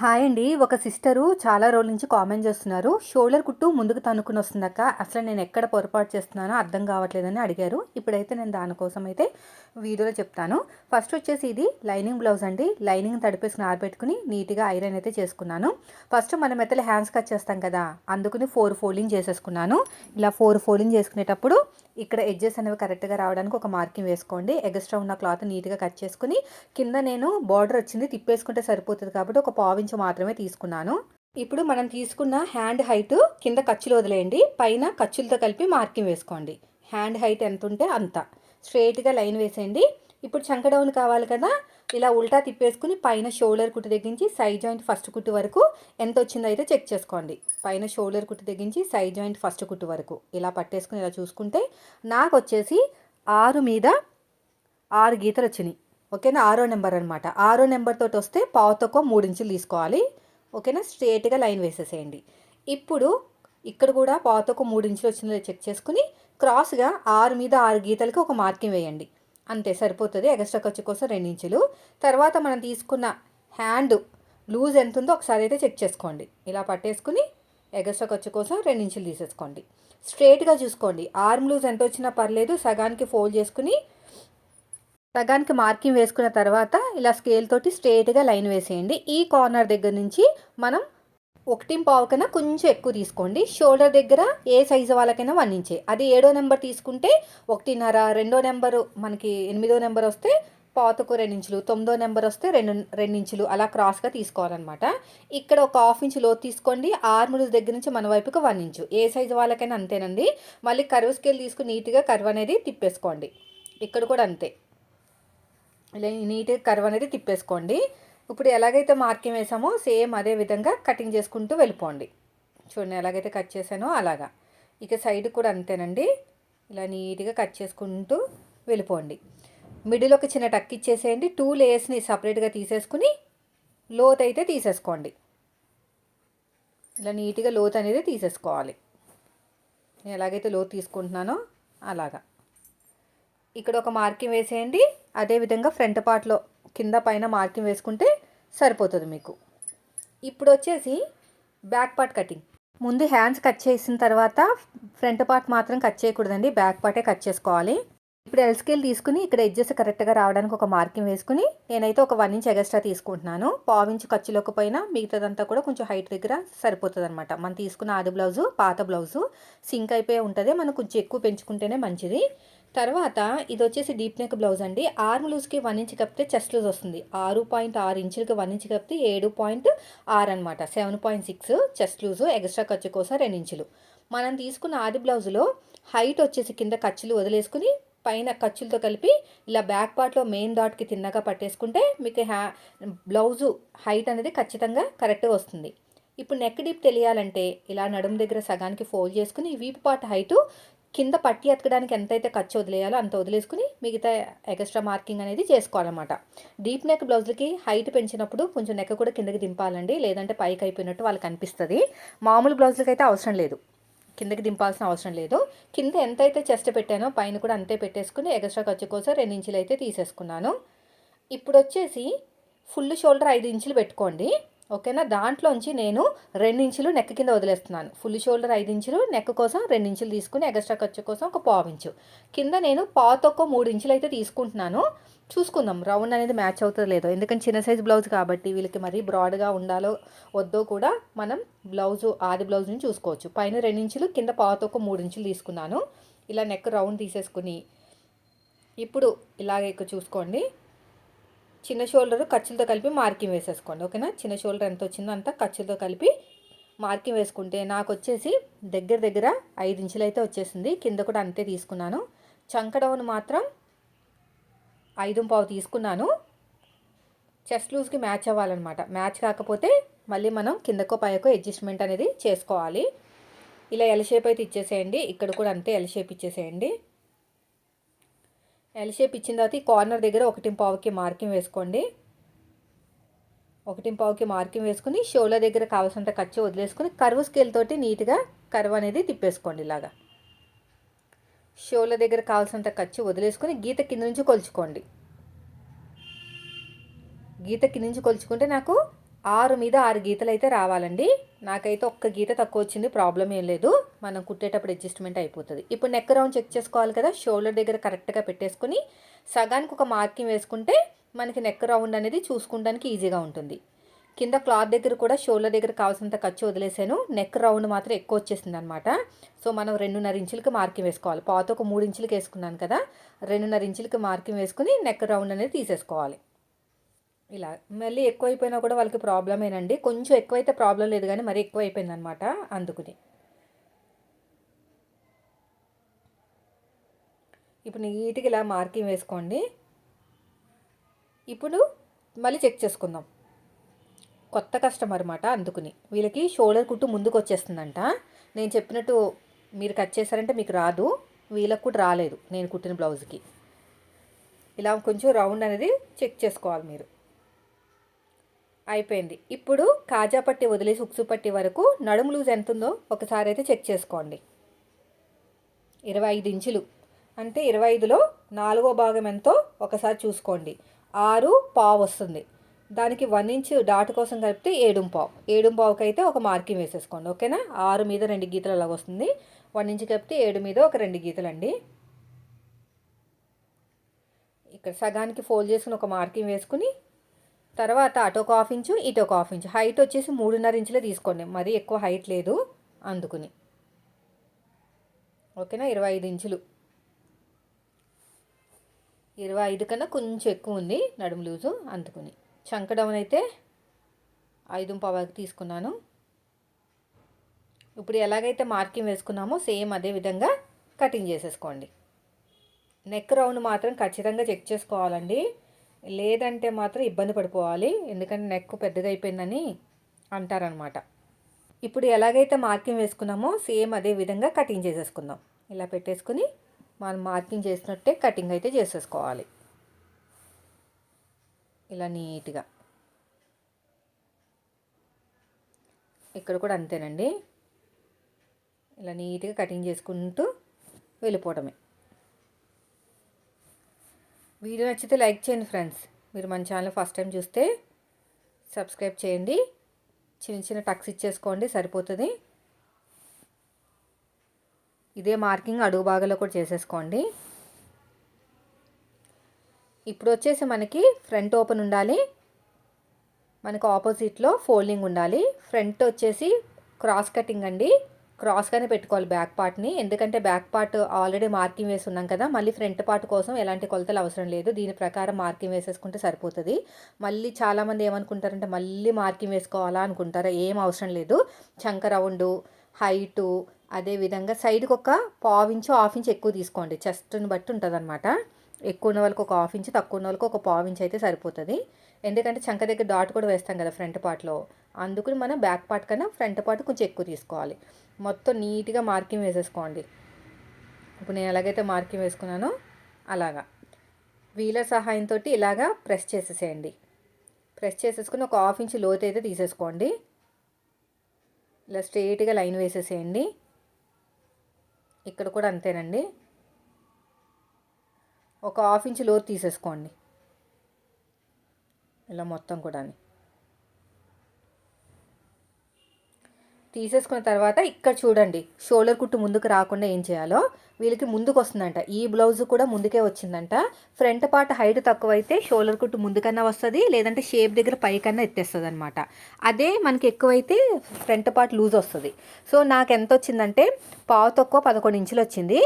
Hi అండి. ఒక sister చాలా రోజుల నుంచి కామెంట్ చేస్తున్నారు. షోల్డర్ కుట్టు ముందుకు తనుకుని వస్తుందక్క. అసలు నేను ఎక్కడ పొరపాటు చేస్తున్నానో అర్థం కావట్లేదని అడిగారు. ఇప్పుడైతే నేను దానికోసం అయితే వీడియోలో చెప్తాను. ఫస్ట్ వచ్చేసి ఇది లైనింగ్ బ్లౌజ్ అండి. లైనింగ్ తడిపేసుకుని ఆరబెట్టుకుని నీట్గా ఐరన్ అయితే చేసుకున్నాను. ఫస్ట్ మనం అయితే హ్యాండ్స్ కట్ చేస్తాం కదా అందుకుని ఫోర్ ఫోల్డింగ్ చేసేసుకున్నాను. ఇలా ఫోర్ ఫోల్డింగ్ చేసుకునేటప్పుడు ఇక్కడ ఎడ్జెస్ అనేవి కరెక్ట్గా రావడానికి ఒక మార్కింగ్ వేసుకోండి. ఎగస్ట్రా ఉన్న క్లాత్ నీట్గా కట్ చేసుకుని కింద నేను బార్డర్ వచ్చింది తిప్పేసుకుంటే సరిపోతుంది కాబట్టి ఒక పావించు మాత్రమే తీసుకున్నాను. ఇప్పుడు మనం తీసుకున్న హ్యాండ్ హైట్ కింద ఖర్చులు వదిలేయండి. పైన ఖర్చులతో కలిపి మార్కింగ్ వేసుకోండి. హ్యాండ్ హైట్ ఎంత ఉంటే అంత. స్ట్రైట్గా లైన్ వేసేయండి. ఇప్పుడు చంక డౌన్ కావాలి కదా. ఇలా ఉల్టా తిప్పేసుకుని పైన షోల్డర్ కుట్టు తెగించి సైడ్ జాయింట్ ఫస్ట్ కుట్టు వరకు ఎంత వచ్చిందో అయితే చెక్ చేసుకోండి. పైన షోల్డర్ కుట్టు తెగించి సైడ్ జాయింట్ ఫస్ట్ కుట్టు వరకు ఇలా పట్టేసుకుని ఇలా చూసుకుంటే నాకు వచ్చేసి ఆరు మీద ఆరు గీతలు వచ్చినాయి. ఓకేనా? ఆరో నెంబర్ అనమాట ఆరో నెంబర్ తోటి వస్తే పావుతక్కువ మూడు ఇంచులు తీసుకోవాలి. ఓకేనా? స్ట్రేట్గా లైన్ వేసేసేయండి. ఇప్పుడు ఇక్కడ కూడా పావుతక్కువ మూడు ఇంచులు వచ్చిందో చెక్ చేసుకుని క్రాస్గా ఆరు మీద ఆరు గీతలకి ఒక మార్కింగ్ వేయండి. అంతే సరిపోతుంది. ఎగస్ట్రా ఖర్చు కోసం రెండు ఇంచులు. తర్వాత మనం తీసుకున్న హ్యాండ్ లూజ్ ఎంత ఉందో ఒకసారి అయితే చెక్ చేసుకోండి. ఇలా పట్టేసుకుని ఎగస్ట్రా ఖర్చు కోసం రెండు ఇంచులు తీసేసుకోండి. స్ట్రేట్గా చూసుకోండి. ఆర్మ్ లూజ్ ఎంత వచ్చినా పర్లేదు. సగానికి ఫోల్డ్ చేసుకుని సగానికి మార్కింగ్ వేసుకున్న తర్వాత ఇలా స్కేల్ తోటి స్ట్రేట్గా లైన్ వేసేయండి. ఈ కార్నర్ దగ్గర నుంచి మనం ఒకటి పావు కన్నా కొంచెం ఎక్కువ తీసుకోండి. షోల్డర్ దగ్గర ఏ సైజు వాళ్ళకైనా వన్ ఇంచే. అది ఏడో నెంబర్ తీసుకుంటే ఒకటిన్నర రెండో నెంబరు మనకి ఎనిమిదో నెంబర్ వస్తే పాతకు రెండు ఇంచులు తొమ్మిదో నెంబర్ వస్తే రెండు రెండు ఇంచులు అలా క్రాస్గా తీసుకోవాలన్నమాట. ఇక్కడ ఒక హాఫ్ ఇంచు లోతు తీసుకోండి. ఆర్ములు దగ్గర నుంచి మన వైపుకి వన్ ఇంచు. ఏ సైజు వాళ్ళకైనా అంతేనండి. మళ్ళీ కరువు స్కేల్ తీసుకుని నీట్గా కర్వ్ అనేది తిప్పేసుకోండి. ఇక్కడ కూడా అంతే. ఇలా నీట్గా కర్వ్ అనేది తిప్పేసుకోండి. ఇప్పుడు ఎలాగైతే మార్కింగ్ వేసామో సేమ్ అదే విధంగా కటింగ్ చేసుకుంటూ వెళ్ళిపోండి. చూడండి ఎలాగైతే కట్ చేశానో అలాగా. ఇక సైడ్ కూడా అంతేనండి. ఇలా నీట్గా కట్ చేసుకుంటూ వెళ్ళిపోండి. మిడిల్ ఒక చిన్న టక్ ఇచ్చేసేయండి. టూ లేయర్స్ని సపరేట్గా తీసేసుకుని లోత్ అయితే తీసేసుకోండి. ఇలా నీట్గా లోత్ అనేది తీసేసుకోవాలి. నేను ఎలాగైతే లోత్ తీసుకుంటున్నానో అలాగా. ఇక్కడ ఒక మార్కింగ్ వేసేయండి. అదేవిధంగా ఫ్రంట్ పార్ట్లో కింద పైన మార్కింగ్ వేసుకుంటే సరిపోతుంది మీకు. ఇప్పుడు వచ్చేసి బ్యాక్ పార్ట్ కటింగ్. ముందు హ్యాండ్స్ కట్ చేసిన తర్వాత ఫ్రంట్ పార్ట్ మాత్రం కట్ చేయకూడదండి. బ్యాక్ పార్టే కట్ చేసుకోవాలి. ఇప్పుడు ఎల్ స్కేల్ తీసుకుని ఇక్కడ ఎడ్జెస్ కరెక్ట్గా రావడానికి ఒక మార్కింగ్ వేసుకుని నేనైతే ఒక వన్ ఇంచ్ ఎగస్ట్రా తీసుకుంటున్నాను. పావించు ఖర్చులోకి పోయినా మిగతాదంతా కూడా కొంచెం హైట్ దగ్గర సరిపోతుంది అనమాట మనం తీసుకున్న ఆది బ్లౌజు పాత బ్లౌజు సింక్ అయిపోయి ఉంటుంది. మనం కొంచెం ఎక్కువ పెంచుకుంటేనే మంచిది. తర్వాత ఇది వచ్చేసి డీప్ నెక్ బ్లౌజ్ అండి. ఆర్మ్ లూజ్కి వన్ ఇంచ్ కప్పితే చెస్ట్ లూజ్ వస్తుంది. ఆరు పాయింట్ ఆరు ఇంచులకి వన్ ఇంచ్ కప్పితే ఏడు పాయింట్ ఆరు అనమాట seven point six chest loose extra ఖర్చు కోసం రెండు ఇంచులు. మనం తీసుకున్న ఆది బ్లౌజులో హైట్ వచ్చేసి కింద ఖర్చులు వదిలేసుకుని పైన ఖర్చులతో కలిపి ఇలా బ్యాక్ పార్ట్లో మెయిన్ డాట్కి తిన్నగా పట్టేసుకుంటే మీకు హ్యా బ్లౌజు హైట్ అనేది ఖచ్చితంగా కరెక్ట్గా వస్తుంది. ఇప్పుడు నెక్ డీప్ తెలియాలంటే ఇలా నడుము దగ్గర సగానికి ఫోల్డ్ చేసుకుని వీపు పార్ట్ హైటు కింద పట్టి ఎతకడానికి ఎంతైతే ఖర్చు వదిలేయాలో అంత వదిలేసుకుని మిగతా ఎక్స్ట్రా మార్కింగ్ అనేది చేసుకోవాలన్నమాట. డీప్ నెక్ బ్లౌజ్లకి హైట్ పెంచినప్పుడు కొంచెం నెక్ కూడా కిందకి దింపాలండి. లేదంటే పైకి అయిపోయినట్టు వాళ్ళకి అనిపిస్తుంది. మామూలు బ్లౌజ్లకి అయితే అవసరం లేదు. కిందకి దింపాల్సిన అవసరం లేదు. కింద ఎంతైతే చెస్ట్ పెట్టానో పైన కూడా అంతే పెట్టేసుకుని ఎక్స్ట్రా ఖర్చు కోసం రెండు ఇంచులు అయితే తీసేసుకున్నాను. ఇప్పుడు వచ్చేసి ఫుల్ షోల్డర్ ఐదు ఇంచులు పెట్టుకోండి. ఓకేనా? దాంట్లోంచి నేను ఇంచులు నెక్ కింద వదిలేస్తున్నాను. ఫుల్ షోల్డర్ ఐదు ఇంచులు నెక్ కోసం ఇంచులు తీసుకుని ఎగస్ట్రా ఖర్చు కోసం ఒక పావు ఇంచు కింద నేను పాతొక్క మూడు ఇంచులు అయితే తీసుకుంటున్నాను. చూసుకుందాం రౌండ్ అనేది మ్యాచ్ అవుతుందో లేదో. ఎందుకంటే చిన్న సైజ్ బ్లౌజ్ కాబట్టి వీళ్ళకి మరీ బ్రాడ్గా ఉండాలో వద్దో కూడా మనం బ్లౌజు ఆది బ్లౌజ్ని చూసుకోవచ్చు. పైన ఇంచులు కింద పాతొక్క మూడు ఇంచులు తీసుకున్నాను. ఇలా నెక్ రౌండ్ తీసేసుకుని ఇప్పుడు ఇలాగ చూసుకోండి. చిన్న షోల్డర్ ఖర్చులతో కలిపి మార్కింగ్ వేసేసుకోండి ఓకేనా? చిన్న షోల్డర్ ఎంత వచ్చిందో అంత ఖర్చులతో కలిపి మార్కింగ్ వేసుకుంటే నాకు వచ్చేసి దగ్గర దగ్గర ఐదు ఇంచులు అయితే వచ్చేసింది. కింద కూడా అంతే తీసుకున్నాను. చంకడౌన్ మాత్రం ఐదు పావు తీసుకున్నాను. చెస్ట్ లూజ్కి మ్యాచ్ అవ్వాలన్నమాట. మ్యాచ్ కాకపోతే మళ్ళీ మనం కిందకో పైకో అడ్జస్ట్మెంట్ అనేది చేసుకోవాలి. ఇలా ఎల్ షేప్ అయితే ఇచ్చేసేయండి. ఇక్కడ కూడా అంతే ఎల్ షేప్ ఇచ్చేసేయండి. ఎల్ షేప్ ఇచ్చిన తర్వాత ఈ కార్నర్ దగ్గర ఒకటి పావుకి మార్కింగ్ వేసుకోండి. ఒకటి పావుకి మార్కింగ్ వేసుకుని షోల దగ్గర కావాల్సినంత ఖర్చు వదిలేసుకుని కరువు స్కేల్ తోటి నీట్గా కర్వ్ అనేది తిప్పేసుకోండి ఇలాగా. షోల దగ్గర కావాల్సినంత ఖర్చు వదిలేసుకుని గీత కింద నుంచి కొలుచుకోండి. గీత కింద నుంచి కొలుచుకుంటే నాకు ఆరు మీద ఆరు గీతలు అయితే రావాలండి. నాకైతే ఒక్క గీత తక్కువ వచ్చింది ప్రాబ్లం ఏం లేదు. మనం కుట్టేటప్పుడు అడ్జస్ట్మెంట్ అయిపోతుంది. ఇప్పుడు నెక్ రౌండ్ చెక్ చేసుకోవాలి కదా షోల్డర్ దగ్గర కరెక్ట్గా పెట్టేసుకొని సగానికి ఒక మార్కింగ్ వేసుకుంటే మనకి నెక్ రౌండ్ అనేది చూసుకోవడానికి ఈజీగా ఉంటుంది. కింద క్లాత్ దగ్గర కూడా షోల్డర్ దగ్గర కావాల్సినంత ఖర్చు వదిలేసాను నెక్ రౌండ్ మాత్రం ఎక్కువ వచ్చేసింది అనమాట సో మనం రెండున్నర ఇంచులకి మార్కింగ్ వేసుకోవాలి. పాత ఒక మూడు ఇంచులకి వేసుకున్నాను కదా రెండున్నర ఇంచులకి మార్కింగ్ వేసుకుని నెక్ రౌండ్ అనేది తీసేసుకోవాలి. ఇలా మళ్ళీ ఎక్కువైపోయినా కూడా వాళ్ళకి ప్రాబ్లమేనండి కొంచెం ఎక్కువైతే ప్రాబ్లం లేదు కానీ మరీ ఎక్కువైపోయింది అనమాట అందుకుని. ఇప్పుడు నీట్గా ఇలా మార్కింగ్ వేసుకోండి. ఇప్పుడు మళ్ళీ చెక్ చేసుకుందాం. కొత్త కస్టమర్ అనమాట అందుకుని. వీళ్ళకి షోల్డర్ కుట్టు ముందుకు వచ్చేస్తుందంట. నేను చెప్పినట్టు మీరు కట్ చేశారంటే మీకు రాదు. వీళ్ళకు కూడా రాలేదు. నేను కుట్టిన బ్లౌజ్కి ఇలా కొంచెం రౌండ్ అనేది చెక్ చేసుకోవాలి మీరు. అయిపోయింది. ఇప్పుడు కాజా పట్టి వదిలేసి ఉక్సు పట్టి వరకు నడుము లూజ్ ఎంత ఉందో ఒకసారి అయితే చెక్ చేసుకోండి. ఇరవై ఐదు ఇంచులు. అంటే ఇరవై ఐదులో నాలుగో భాగం ఎంతో ఒకసారి చూసుకోండి. ఆరు పావు వస్తుంది. దానికి వన్ ఇంచ్ డాట్ కోసం కలిపితే ఏడుంపావు ఏడుంపావుకి అయితే ఒక మార్కింగ్ వేసేసుకోండి. ఓకేనా? ఆరు మీద రెండు గీతలు అలాగ వస్తుంది. వన్ ఇంచ్ కలిపితే ఏడు మీద ఒక రెండు గీతలు అండి ఇక్కడ సగానికి ఫోల్డ్ చేసుకుని ఒక మార్కింగ్ వేసుకుని తర్వాత అటు ఒక హాఫ్ ఇంచు ఇటు ఒక హాఫ్ ఇంచు. హైట్ వచ్చేసి మూడున్నర ఇంచులే తీసుకోండి. మరీ ఎక్కువ హైట్ లేదు అందుకుని. ఓకేనా? ఇరవై ఐదు ఇంచులు. ఇరవై ఐదు కన్నా కొంచెం ఎక్కువ ఉంది నడుము లూజు అందుకుని. చంక డౌన్ అయితే ఐదు పవర్కి తీసుకున్నాను. ఇప్పుడు ఎలాగైతే మార్కింగ్ వేసుకున్నామో సేమ్ అదే విధంగా కటింగ్ చేసేసుకోండి. నెక్ రౌండ్ మాత్రం ఖచ్చితంగా చెక్ చేసుకోవాలండి. లేదంటే మాత్రం ఇబ్బంది పడిపోవాలి. ఎందుకంటే నెక్ పెద్దగా అయిపోయిందని అంటారనమాట ఇప్పుడు ఎలాగైతే మార్కింగ్ వేసుకున్నామో సేమ్ అదే విధంగా కటింగ్ చేసేసుకుందాం. ఇలా పెట్టేసుకుని మనం మార్కింగ్ చేసినట్టే కటింగ్ అయితే చేసేసుకోవాలి. ఇలా నీట్గా. ఇక్కడ కూడా అంతేనండి. ఇలా నీట్గా కటింగ్ చేసుకుంటూ వెళ్ళిపోవటమే వీడియో నచ్చితే లైక్ చేయండి ఫ్రెండ్స్. మీరు మన ఛానల్ ఫస్ట్ టైం చూస్తే సబ్స్క్రైబ్ చేయండి. చిన్న చిన్న టక్స్ ఇచ్చేసుకోండి సరిపోతుంది. ఇదే మార్కింగ్ అడుగు భాగంలో కూడా చేసేసుకోండి. ఇప్పుడు వచ్చేసి మనకి ఫ్రంట్ ఓపెన్ ఉండాలి. మనకు ఆపోజిట్లో ఫోల్డింగ్ ఉండాలి. ఫ్రంట్ వచ్చేసి క్రాస్ కటింగ్ అండి. క్రాస్గానే పెట్టుకోవాలి బ్యాక్ పార్ట్ని. ఎందుకంటే బ్యాక్ పార్ట్ ఆల్రెడీ మార్కింగ్ వేసి ఉన్నాం కదా మళ్ళీ ఫ్రంట్ పార్ట్ కోసం ఎలాంటి కొలతలు అవసరం లేదు. దీని ప్రకారం మార్కింగ్ వేసేసుకుంటే సరిపోతుంది. మళ్ళీ చాలామంది ఏమనుకుంటారంటే మళ్ళీ మార్కింగ్ వేసుకోవాలా అనుకుంటారా? ఏం అవసరం లేదు. చంక రౌండు హైటు అదేవిధంగా సైడ్కి ఒక పావు ఇంచు హాఫ్ ఇంచ్ ఎక్కువ తీసుకోండి. చెస్ట్ని బట్టి ఉంటుంది అనమాట ఎక్కువ ఉన్న వాళ్ళకి ఒక హాఫ్ ఇంచ్ తక్కువ ఉన్న వాళ్ళకి ఒక పావు ఇంచ్ అయితే సరిపోతుంది. ఎందుకంటే చంక దగ్గర డాట్ కూడా వేస్తాం కదా ఫ్రంట్ పార్ట్లో. అందుకని మనం బ్యాక్ పార్ట్ కన్నా ఫ్రంట్ పార్ట్ కొంచెం ఎక్కువ తీసుకోవాలి. మొత్తం నీట్గా మార్కింగ్ వేసేసుకోండి. ఇప్పుడు నేను ఎలాగైతే మార్కింగ్ వేసుకున్నానో అలాగా. వీలర్ సహాయంతో ఇలాగా ప్రెస్ చేసేసేయండి. ప్రెస్ చేసేసుకుని ఒక హాఫ్ ఇంచ్ లోతు అయితే తీసేసుకోండి. ఇలా స్ట్రైట్గా లైన్ వేసేసేయండి. ఇక్కడ కూడా అంతేనండి. ఒక హాఫ్ ఇంచ్ లోతు తీసేసుకోండి. ఇలా మొత్తం కూడా తీసేసుకున్న తర్వాత ఇక్కడ చూడండి షోల్డర్ కుట్టు ముందుకు రాకుండా ఏం చేయాలో? వీళ్ళకి ముందుకు వస్తుందంట ఈ బ్లౌజ్ కూడా ముందుకే వచ్చిందంట. ఫ్రంట్ పార్ట్ హైట్ తక్కువైతే షోల్డర్ కుట్టు ముందుకన్నా వస్తుంది లేదంటే షేప్ దగ్గర పైకన్నా ఎత్తేస్తుంది అనమాట అదే మనకి ఎక్కువైతే ఫ్రంట్ పార్ట్ లూజ్ వస్తుంది. సో నాకు ఎంత వచ్చిందంటే పావు తక్కువ పదకొండు ఇంచులు వచ్చింది.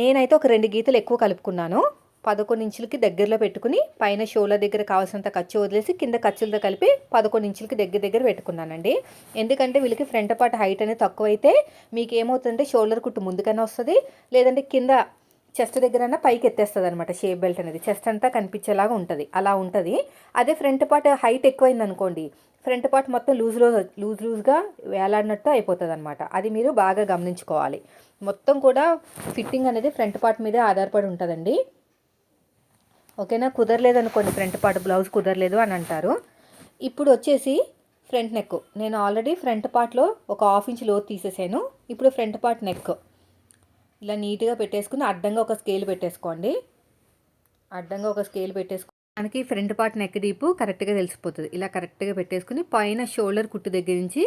నేనైతే ఒక రెండు గీతలు ఎక్కువ కలుపుకున్నాను. పదకొండు ఇంచులకి దగ్గరలో పెట్టుకుని పైన షోల దగ్గర కావాల్సినంత ఖర్చు వదిలేసి కింద ఖర్చులతో కలిపి పదకొండు ఇంచులకి దగ్గర దగ్గర పెట్టుకున్నానండి. ఎందుకంటే వీళ్ళకి ఫ్రంట్ పార్ట్ హైట్ అనేది తక్కువైతే మీకు ఏమవుతుందంటే షోల్డర్ కుట్టు ముందుకైనా వస్తుంది లేదంటే కింద చెస్ట్ దగ్గర పైకి ఎత్తేస్తుంది అనమాట షేప్ బెల్ట్ అనేది. చెస్ట్ అంతా కనిపించేలాగా ఉంటుంది అలా ఉంటుంది. అదే ఫ్రంట్ పార్ట్ హైట్ ఎక్కువైంది అనుకోండి ఫ్రంట్ పార్ట్ మొత్తం లూజ్ లూజ్ లూజ్ లూజ్గా వేలాడినట్టు అయిపోతుంది అనమాట అది మీరు బాగా గమనించుకోవాలి. మొత్తం కూడా ఫిట్టింగ్ అనేది ఫ్రంట్ పార్ట్ మీదే ఆధారపడి ఉంటుందండి. ఓకేనా? కుదరలేదు అనుకోండి ఫ్రంట్ పార్ట్ బ్లౌజ్ కుదరలేదు అని అంటారు. ఇప్పుడు వచ్చేసి ఫ్రంట్ నెక్. నేను ఆల్రెడీ ఫ్రంట్ పార్ట్లో ఒక హాఫ్ ఇంచ్ లోతు తీసేసాను. ఇప్పుడు ఫ్రంట్ పార్ట్ నెక్. ఇలా నీట్గా పెట్టేసుకుని అడ్డంగా ఒక స్కేల్ పెట్టేసుకోండి. అడ్డంగా ఒక స్కేల్ పెట్టేసుకుని మనకి ఫ్రంట్ పార్ట్ నెక్ డీపు కరెక్ట్గా తెలిసిపోతుంది. ఇలా కరెక్ట్గా పెట్టేసుకుని పైన షోల్డర్ కుట్టు దగ్గర నుంచి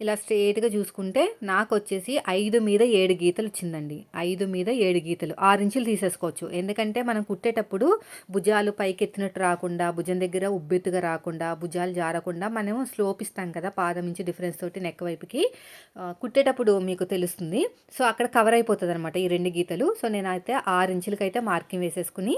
ఇలా స్ట్రేట్గా చూసుకుంటే నాకు వచ్చేసి ఐదు మీద ఏడు గీతలు వచ్చిందండి ఐదు మీద ఏడు గీతలు. ఆరు ఇంచులు తీసేసుకోవచ్చు. ఎందుకంటే మనం కుట్టేటప్పుడు భుజాలు పైకి ఎత్తినట్టు రాకుండా భుజం దగ్గర ఉబ్బెత్తుగా రాకుండా భుజాలు జారకుండా మనం స్లోప్ ఇస్తాం కదా పాదం నుంచి డిఫరెన్స్ తోటి నెక్ వైపుకి. కుట్టేటప్పుడు మీకు తెలుస్తుంది. సో అక్కడ కవర్ అయిపోతుంది అనమాట ఈ రెండు గీతలు. సో నేనైతే ఆరు ఇంచులకైతే అయితే మార్కింగ్ వేసేసుకుని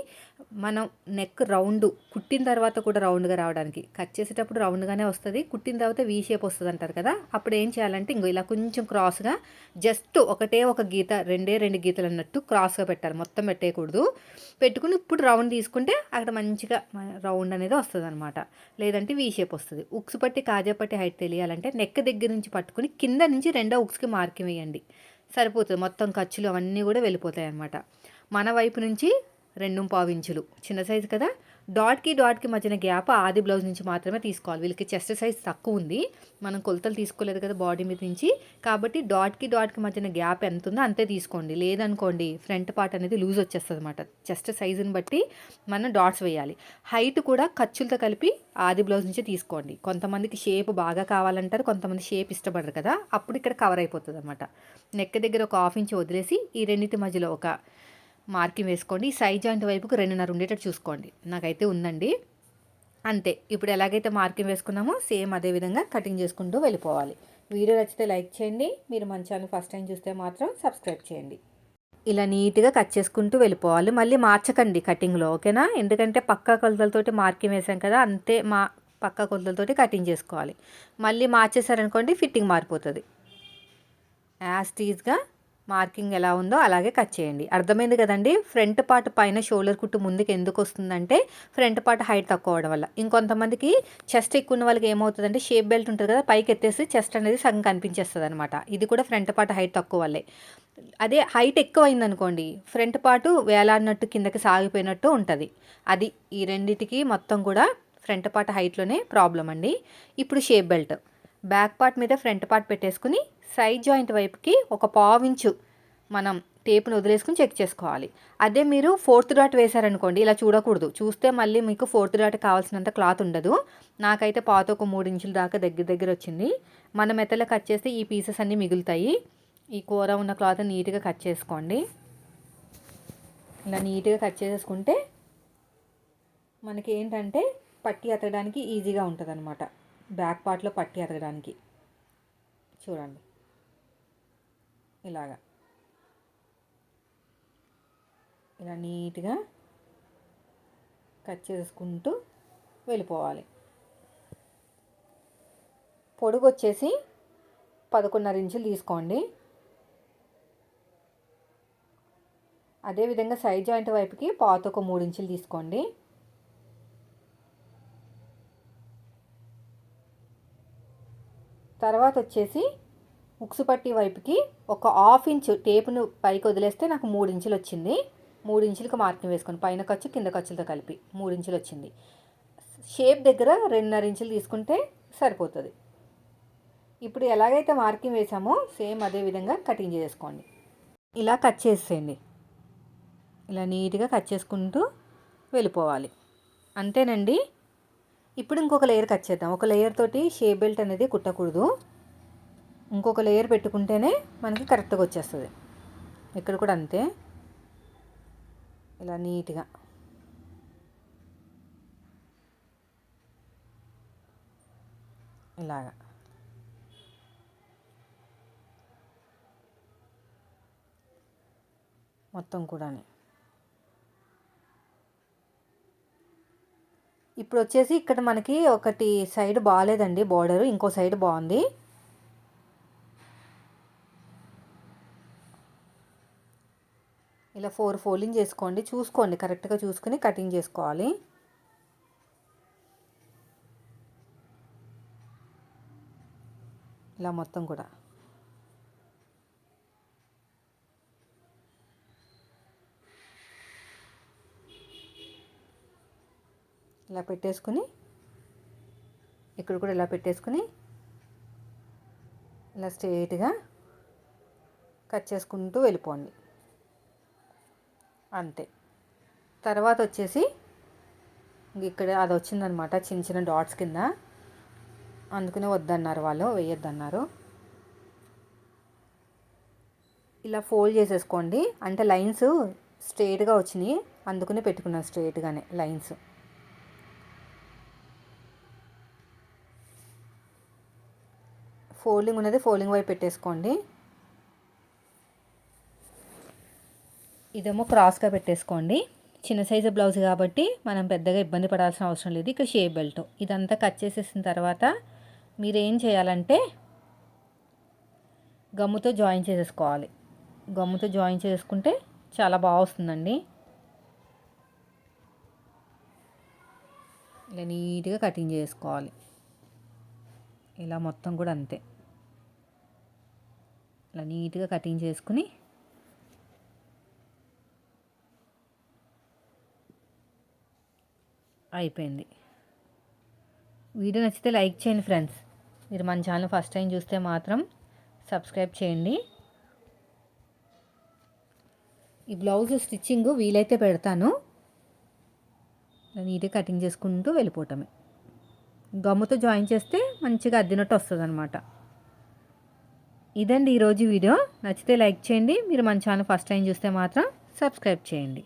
మనం నెక్ రౌండ్ కుట్టిన తర్వాత కూడా రౌండ్గా రావడానికి. కట్ చేసేటప్పుడు రౌండ్గానే వస్తుంది. కుట్టిన తర్వాత వీ షేప్ వస్తుంది అంటారు కదా. అప్పుడు ఏం చేయాలంటే ఇంకో ఇలా కొంచెం క్రాస్గా జస్ట్ ఒకటే ఒక గీత రెండే రెండు గీతలు అన్నట్టు క్రాస్గా పెట్టాలి. మొత్తం పెట్టేయకూడదు. పెట్టుకుని ఇప్పుడు రౌండ్ తీసుకుంటే అక్కడ మంచిగా రౌండ్ అనేది వస్తుంది అనమాట లేదంటే వీ షేప్ వస్తుంది. ఉక్స్ పట్టి కాజా పట్టి హైట్ తెలియాలంటే నెక్ దగ్గర నుంచి పట్టుకుని కింద నుంచి రెండో ఉక్స్కి మార్కింగ్ వేయండి. సరిపోతుంది. మొత్తం ఖర్చులు అవన్నీ కూడా వెళ్ళిపోతాయి అనమాట మన వైపు నుంచి రెండు పావు ఇంచులు. చిన్న సైజు కదా? డాట్కి డాట్కి మధ్యన గ్యాప్ ఆది బ్లౌజ్ నుంచి మాత్రమే తీసుకోవాలి. వీళ్ళకి చెస్ట్ సైజ్ తక్కువ ఉంది. మనం కొలతలు తీసుకోలేదు కదా బాడీ మీద నుంచి. కాబట్టి డాట్కి డాట్కి మధ్యన గ్యాప్ ఎంత ఉందో అంతే తీసుకోండి. లేదనుకోండి ఫ్రంట్ పార్ట్ అనేది లూజ్ వచ్చేస్తుంది అనమాట చెస్ట్ సైజుని బట్టి మనం డాట్స్ వేయాలి. హైట్ కూడా ఖర్చులతో కలిపి ఆది బ్లౌజ్ నుంచి తీసుకోండి. కొంతమందికి షేప్ బాగా కావాలంటారు కొంతమంది షేప్ ఇష్టపడరు కదా. అప్పుడు ఇక్కడ కవర్ అయిపోతుంది అనమాట నెక్ దగ్గర ఒక హాఫ్ ఇంచ్ వదిలేసి ఈ రెండింటి మధ్యలో ఒక మార్కింగ్ వేసుకోండి. సైడ్ జాయింట్ వైపుకు రెండున్నర ఉండేటట్టు చూసుకోండి. నాకైతే ఉందండి. అంతే. ఇప్పుడు ఎలాగైతే మార్కింగ్ వేసుకున్నామో సేమ్ అదే విధంగా కటింగ్ చేసుకుంటూ వెళ్ళిపోవాలి. వీడియో నచ్చితే లైక్ చేయండి. మీరు మన ఛానల్ ఫస్ట్ టైం చూస్తే మాత్రం సబ్స్క్రైబ్ చేయండి. ఇలా నీట్గా కట్ చేసుకుంటూ వెళ్ళిపోవాలి. మళ్ళీ మార్చకండి కటింగ్లో ఓకేనా? ఎందుకంటే పక్కా కొలతలతోటి మార్కింగ్ వేసాం కదా అంతే మా పక్కా కొలతలతోటి కటింగ్ చేసుకోవాలి. మళ్ళీ మార్చేసారనుకోండి ఫిట్టింగ్ మారిపోతుంది. యాజ్ టీజ్గా మార్కింగ్ ఎలా ఉందో అలాగే కట్ చేయండి. అర్థమైంది కదండి? ఫ్రంట్ పార్ట్ పైన షోల్డర్ కుట్టు ముందుకు ఎందుకు వస్తుందంటే ఫ్రంట్ పార్ట్ హైట్ తక్కువ అవడం వల్ల. ఇంకొంతమందికి చెస్ట్ ఎక్కువ ఉన్న వాళ్ళకి ఏమవుతుందంటే షేప్ బెల్ట్ ఉంటుంది కదా పైకి ఎత్తేసి చెస్ట్ అనేది సగం కనిపించేస్తుంది అనమాట ఇది కూడా ఫ్రంట్ పార్ట్ హైట్ తక్కువ వల్లే. అదే హైట్ ఎక్కువ అయిందనుకోండి ఫ్రంట్ పార్ట్ వేలాడినట్టు కిందకి సాగిపోయినట్టు ఉంటుంది. అది ఈ రెండింటికి మొత్తం కూడా ఫ్రంట్ పార్ట్ హైట్లోనే ప్రాబ్లం అండి. ఇప్పుడు షేప్ బెల్ట్. బ్యాక్ పార్ట్ మీద ఫ్రంట్ పార్ట్ పెట్టేసుకుని సైడ్ జాయింట్ వైపుకి ఒక పావించు మనం టేప్ను వదిలేసుకుని చెక్ చేసుకోవాలి. అదే మీరు ఫోర్త్ డాట్ వేశారనుకోండి ఇలా చూడకూడదు. చూస్తే మళ్ళీ మీకు ఫోర్త్ డాట్ కావాల్సినంత క్లాత్ ఉండదు. నాకైతే పాత ఒక మూడు ఇంచుల దాకా దగ్గర దగ్గర వచ్చింది. మన మెత్తలో కట్ చేస్తే ఈ పీసెస్ అన్నీ మిగులుతాయి. ఈ కూర ఉన్న క్లాత్ నీట్గా కట్ చేసుకోండి. ఇలా నీట్గా కట్ చేసేసుకుంటే మనకి ఏంటంటే పట్టి అతకడానికి ఈజీగా ఉంటుంది అనమాట బ్యాక్ పార్ట్లో పట్టి అతకడానికి. చూడండి. ఇలాగా. ఇలా నీట్గా కట్ చేసుకుంటూ వెళ్ళిపోవాలి. పొడుగు వచ్చేసి పదకొండున్నర ఇంచులు తీసుకోండి. అదేవిధంగా సైడ్ జాయింట్ వైపుకి పాత ఒక మూడు ఇంచులు తీసుకోండి. తర్వాత వచ్చేసి ఉక్సు పట్టి వైపుకి ఒక హాఫ్ ఇంచ్ టేపును పైకి వదిలేస్తే నాకు మూడు ఇంచులు వచ్చింది. మూడు ఇంచులకు మార్కింగ్ వేసుకొని పైన ఖర్చు కింద ఖర్చులతో కలిపి మూడు ఇంచులు వచ్చింది. షేప్ దగ్గర రెండున్నర ఇంచులు తీసుకుంటే సరిపోతుంది. ఇప్పుడు ఎలాగైతే మార్కింగ్ వేసామో సేమ్ అదే విధంగా కటింగ్ చేసుకోండి. ఇలా కట్ చేసేయండి. ఇలా నీట్గా కట్ చేసుకుంటూ వెళ్ళిపోవాలి. అంతేనండి. ఇప్పుడు ఇంకొక లేయర్ కట్ చేద్దాం. ఒక లేయర్ తోటి షేప్ బెల్ట్ అనేది కుట్టకూడదు. ఇంకొక లేయర్ పెట్టుకుంటేనే మనకి కరెక్ట్గా వచ్చేస్తుంది. ఇక్కడ కూడా అంతే. ఇలా నీట్గా. ఇలాగా. మొత్తం కూడా ఇప్పుడు వచ్చేసి ఇక్కడ మనకి ఒకటి సైడ్ బాగాలేదండి బార్డర్ ఇంకో సైడ్ బాగుంది. ఇలా ఫోర్ ఫోల్డింగ్ చేసుకోండి. చూసుకోండి. కరెక్ట్గా చూసుకుని కటింగ్ చేసుకోవాలి. ఇలా మొత్తం కూడా. ఇలా పెట్టేసుకుని ఇక్కడ కూడా ఇలా పెట్టేసుకుని ఇలా స్ట్రేట్గా కట్ చేసుకుంటూ వెళ్ళిపోండి. అంతే. తర్వాత వచ్చేసి ఇక్కడ అది వచ్చిందనమాట చిన్న చిన్న డాట్స్ కింద. అందుకనే వద్దన్నారు వాళ్ళు వేయొద్దన్నారు. ఇలా ఫోల్డ్ చేసేసుకోండి. అంటే లైన్స్ స్ట్రైట్గా వచ్చినాయి. అందుకనే పెట్టుకున్నాను స్ట్రైట్గానే లైన్స్. ఫోల్డింగ్ ఉన్నది ఫోల్డింగ్ వైపు పెట్టేసుకోండి. ఇదేమో క్రాస్గా పెట్టేసుకోండి. చిన్న సైజు బ్లౌజ్ కాబట్టి మనం పెద్దగా ఇబ్బంది పడాల్సిన అవసరం లేదు. ఇక్కడ షే బెల్ట్. ఇదంతా కట్ చేసేసిన తర్వాత మీరు ఏం చేయాలంటే గమ్ముతో జాయిన్ చేసేసుకోవాలి. గమ్ముతో జాయిన్ చేసుకుంటే చాలా బాగా వస్తుందండి. ఇలా నీట్గా కటింగ్ చేసుకోవాలి. ఇలా మొత్తం కూడా అంతే. ఇలా నీట్గా కటింగ్ చేసుకుని అయిపోయింది. వీడియో నచ్చితే లైక్ చేయండి ఫ్రెండ్స్. మీరు మన ఛానల్ ఫస్ట్ టైం చూస్తే మాత్రం సబ్స్క్రైబ్ చేయండి. ఈ బ్లౌజ్ స్టిచ్చింగ్ వీలైతే పెడతాను. నీట్గా కటింగ్ చేసుకుంటూ వెళ్ళిపోవటమే. గమ్ముతో జాయిన్ చేస్తే మంచిగా అద్దినట్టు వస్తుంది అనమాట ఇదండి ఈరోజు వీడియో. నచ్చితే లైక్ చేయండి. మీరు మన ఛానల్ ఫస్ట్ టైం చూస్తే మాత్రం సబ్స్క్రైబ్ చేయండి.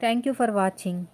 Thank you for watching.